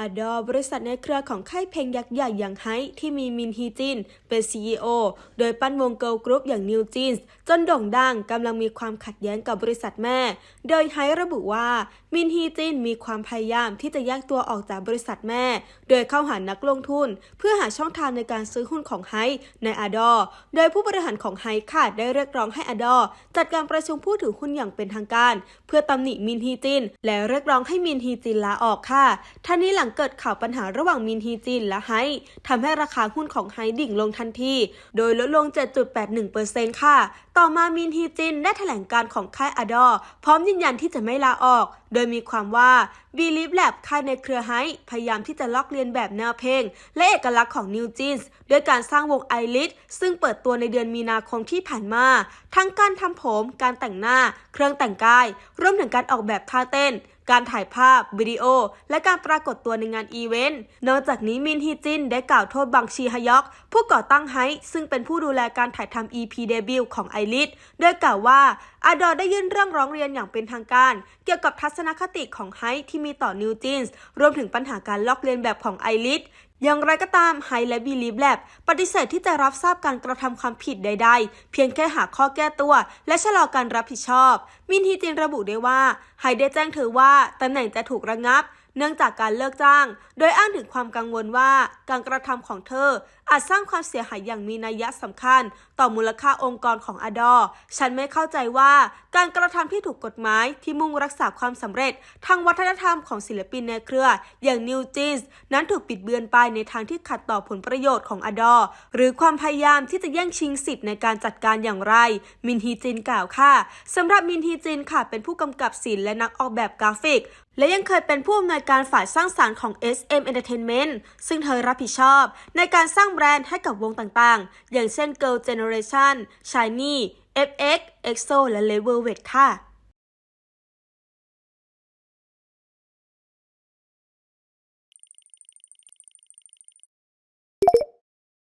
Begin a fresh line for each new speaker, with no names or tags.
อดอบริษัทในเครือของค่ายเพลงยักษ์ใหญ่อย่างไฮที่มีมินฮีจิน เป็น CEO โดยปั้นวงเกิลกรุ๊ปอย่างนิวจีนส์จนโด่งดังกำลังมีความขัดแย้งกับบริษัทแม่ โดยไฮระบุว่า มินฮีจินมีความพยายามที่จะแยกตัวออกจากบริษัทแม่ โดยเข้าหานักลงทุน เพื่อหาช่องทางในการซื้อหุ้นของไฮในอดอโดยผู้บริหารของไฮค่ะได้เรียกร้องให้อดอจัดการประชุมผู้ถือหุ้นอย่างเป็นทางการ เพื่อตำหนิมินฮีจิน และเรียกร้องให้มินฮีจินลาออกค่ะท่านี้หลังเกิดข่าวปัญหาระหว่างมินฮีจินและไฮทำให้ราคาหุ้นของไฮดิ่งลงทันที โดยลดลง 7.81%ค่ะ ต่อมามินฮีจินได้แถลงการของค่ายอดอ พร้อมยืนยันที่จะไม่ลาออก โดยมีความว่า b e l i e v Lab ค่ายในเครือไฮพยายามที่จะลอกเลียนแบบแนวเพลง และเอกลักษณ์ของ New Jeans ด้วยการสร้างวงไอริสซึ่งเปิดตัวในเดือนมีนาคมที่ผ่านมา ทั้งการทำผม การแต่งหน้า เครื่องแต่งกาย รวมถึงการออกแบบท่าเต้น การถ่ายภาพ วิดีโอ และการปรากฏตัวในงานอีเวนต์ นอกจากนี้มินฮีจินได้กล่าวโทษบังชีฮยอก ผู้ก่อตั้งไฮซึ่งเป็นผู้ดูแลการถ่ายทำ EP เดบิวต์ของไอริสโดยกล่าวว่าอาดอได้ยื่นเรื่องร้องเรียนอย่างเป็นทางการ เกี่ยวกับทัศนคติของไฮที่มีต่อนิวจีนส์รวมถึงปัญหาการลอกเลียนแบบของไอริสอย่างไรก็ตามไฮและบีลีฟแลบปฏิเสธที่จะรับทราบการกระทำความผิดใดๆ เพียงแค่หาข้อแก้ตัว และชะลอการรับผิดชอบ มินฮีจินระบุได้ว่าไฮได้แจ้งเธอว่าตำแหน่งจะถูกระงับ เนื่องจากการเลิกจ้าง โดยอ้างถึงความกังวลว่าการกระทำของเธอ อาจสร้างความเสียหายอย่างมีนัยสำคัญ ต่อมูลค่าองค์กรของอดอ ฉันไม่เข้าใจว่าการกระทำที่ถูกกฎหมายที่มุ่งรักษาความสำเร็จ ทางวัฒนธรรมของศิลปินในเครือ อย่างนิวจีนส์นั้นถูกปิดเบือนไปในทางที่ขัดต่อผลประโยชน์ของอดอ หรือความพยายามที่จะแย่งชิงสิทธิ์ในการจัดการอย่างไร มินฮีจินกล่าวค่ะสำหรับมินฮีจินค่ะเป็นผู้กำกับศิลป์และนักออกแบบกราฟิก และยังเคยเป็นผู้อำนวยการฝ่ายสร้างสารรค์ของ SM Entertainment ซึ่งเธอรับผิดชอบในการสร้างแบรนด์ให้กับวงต่างๆ อย่างเช่น Girl Generation, Shiny, FX, EXO และ Level w e t ค่ะ